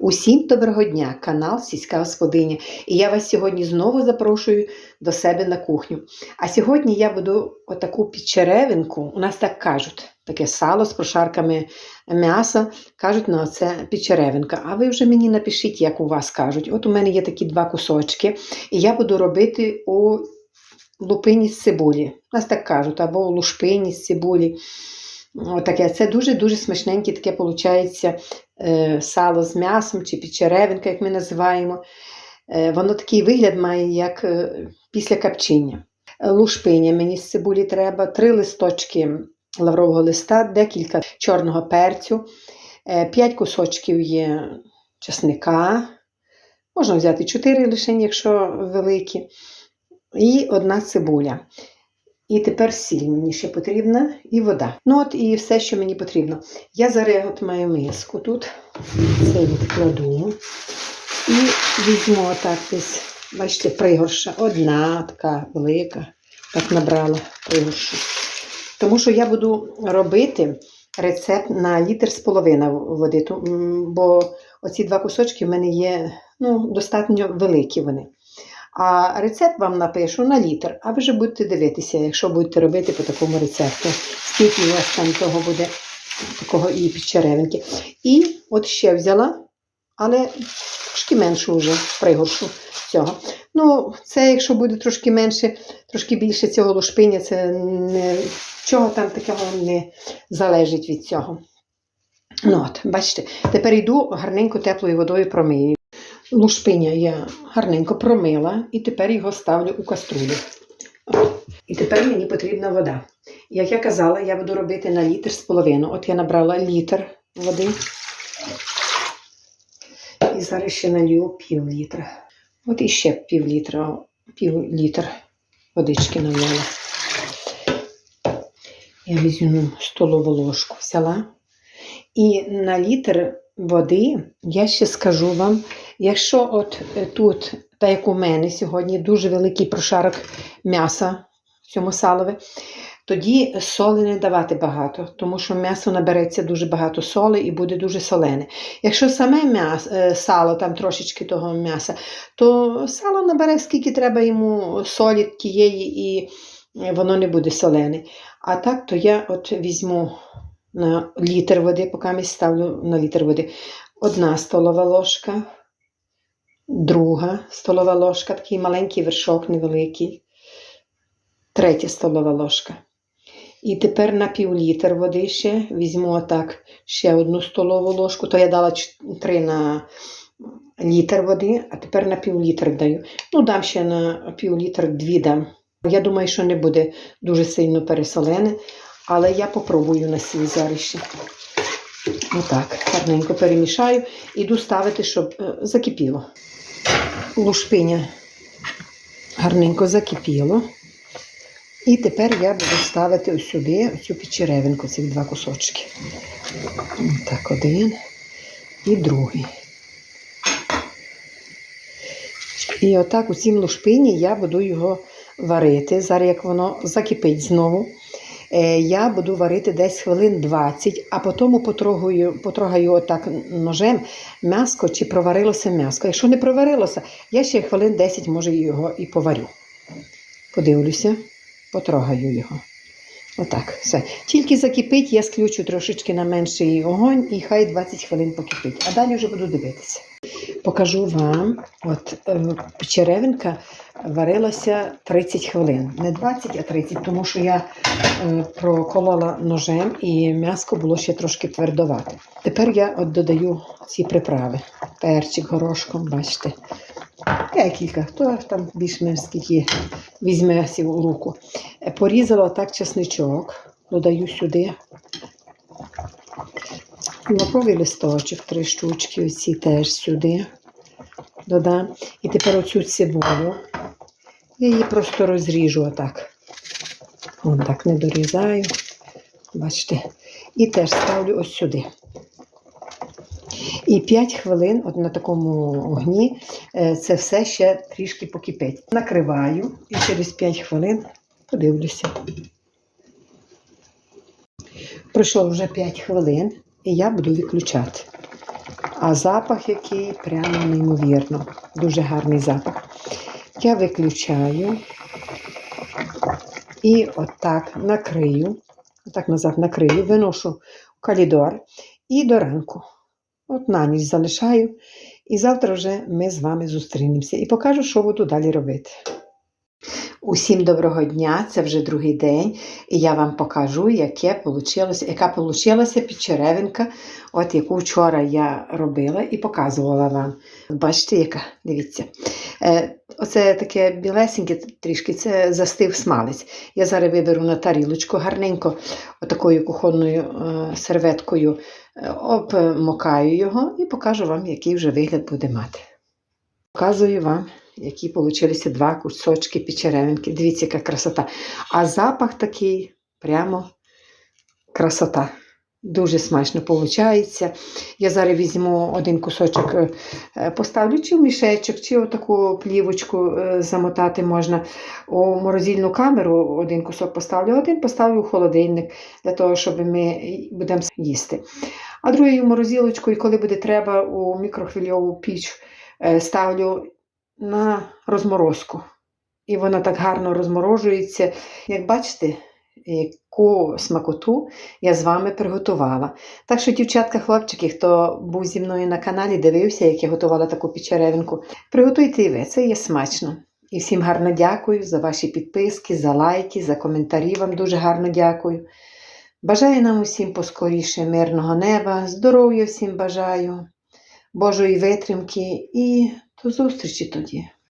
Усім доброго дня, канал Сільська Господиня. І я вас сьогодні знову запрошую до себе на кухню. А сьогодні я буду отаку підчеревинку, у нас так кажуть, таке сало з прошарками м'яса. Кажуть, ну це підчеревинка. А ви вже мені напишіть, як у вас кажуть. От у мене є такі два кусочки, і я буду робити у лупині з цибулі. У нас так кажуть, або у лушпині з цибулі. Отаке. Це дуже-дуже смачненьке таке виходить сало з м'ясом чи підчеревинка, як ми називаємо. Е, воно такий вигляд має, як е, після капчення. Е, Лушпиня мені з цибулі треба, три листочки лаврового листа, декілька чорного перцю, е, п'ять кусочків є чесника. Можна взяти чотири лише, якщо великі, і одна цибуля. І тепер сіль мені ще потрібна і вода. Ну от і все, що мені потрібно. Я зараз от маю миску тут. Це відкладу. І візьму отак десь, бачите, пригорша. Одна така велика. Так набрала пригоршу. Тому що я буду робити рецепт на літр з половиною води. Бо оці два кусочки в мене є ну, достатньо великі вони. А рецепт вам напишу на літр, а ви вже будете дивитися, якщо будете робити по такому рецепту, скільки у вас там того буде такого і підчеревинки. І от ще взяла, але трошки меншу вже пригоршу цього. Ну, це якщо буде трошки менше, трошки більше цього лушпиня, це не, чого там такого не залежить від цього. Ну от, бачите, тепер йду гарненько теплою водою промию. Лушпиня я гарненько промила і тепер його ставлю у каструлю. І тепер мені потрібна вода. Як я казала, я буду робити на літр з половиною. От я набрала літр води. І зараз ще налью пів літра. От іще пів літра, пів літр водички налила. Я візьму столову ложку, взяла. І на літр води я ще скажу вам, якщо от е, тут, так як у мене сьогодні, дуже великий прошарок м'яса цьому салові, тоді соли не давати багато, тому що м'ясо набереться дуже багато соли і буде дуже солене. Якщо саме м'ясо, е, сало, там трошечки того м'яса, то сало набере, скільки треба йому солі тієї, і е, воно не буде солене. А так, то я от візьму на літр води, поки ставлю на літр води. Одна столова ложка, друга столова ложка, такий маленький вершок невеликий, третя столова ложка. І тепер на пів літр води ще візьму отак ще одну столову ложку, то я дала 3 на літр води, а тепер на пів літр даю. Ну, дам ще на пів літр дві дам. Я думаю, що не буде дуже сильно пересолене, але я попробую на сіль зараз ще. Отак, гарненько перемішаю. Іду ставити, щоб е, закипіло. Лушпиня гарненько закипіло. І тепер я буду ставити ось сюди цю печеревинку, ці два кусочки. Так, один і другий. І отак у цім лушпині я буду його варити. Зараз як воно закипить знову. Е, Я буду варити десь хвилин 20, а потім потрогаю, потрогаю отак ножем м'яско, чи проварилося м'яско. Якщо не проварилося, я ще хвилин 10 може його і поварю. Подивлюся, потрогаю його. Отак, все. Тільки закипить, я сключу трошечки на менший огонь і хай 20 хвилин покипить. А далі вже буду дивитися. Покажу вам, от е, черевинка варилася 30 хвилин. Не 20, а 30, тому що я е, проколола ножем і м'яско було ще трошки твердовате. Тепер я от додаю ці приправи. Перчик горошком, бачите. Декілька, хто там більш-менш скільки візьме у руку. Е, Порізала так чесничок, додаю сюди. Лаковий листочок, три штучки, оці теж сюди додам. І тепер оцю цибулю. Я її просто розріжу отак. Вон так не дорізаю. Бачите. І теж ставлю ось сюди. І 5 хвилин от на такому огні е, це все ще трішки покипить. Накриваю і через 5 хвилин подивлюся. Пройшло вже 5 хвилин, і я буду виключати. А запах який прямо неймовірно. Дуже гарний запах. Я виключаю і отак накрию, отак назад накрию, виношу в калідор і до ранку. От на ніч залишаю. І завтра вже ми з вами зустрінемося і покажу, що буду далі робити. Усім доброго дня, це вже другий день, і я вам покажу, яке яка получилася підчеревинка, от яку вчора я робила і показувала вам. Бачите, яка? Дивіться. Е, оце таке білесеньке трішки, це застив смалець. Я зараз виберу на тарілочку гарненько, отакою кухонною е, серветкою е, обмокаю його і покажу вам, який вже вигляд буде мати. Показую вам, які получилися два кусочки печеревинки. Дивіться, яка красота. А запах такий прямо красота. Дуже смачно виходить. Я зараз візьму один кусочок, е, поставлю чи в мішечок, чи отаку плівочку е, замотати можна. У морозильну камеру один кусок поставлю, один поставлю у холодильник, для того, щоб ми будемо їсти. А другий у морозилочку, і коли буде треба, у мікрохвильову піч е, ставлю на розморозку. І вона так гарно розморожується. Як бачите, яку смакоту я з вами приготувала. Так що, дівчатка, хлопчики, хто був зі мною на каналі, дивився, як я готувала таку печеревинку, приготуйте і ви, це є смачно. І всім гарно дякую за ваші підписки, за лайки, за коментарі. Вам дуже гарно дякую. Бажаю нам усім поскоріше мирного неба, здоров'я всім бажаю, Божої витримки і до зустрічі тоді.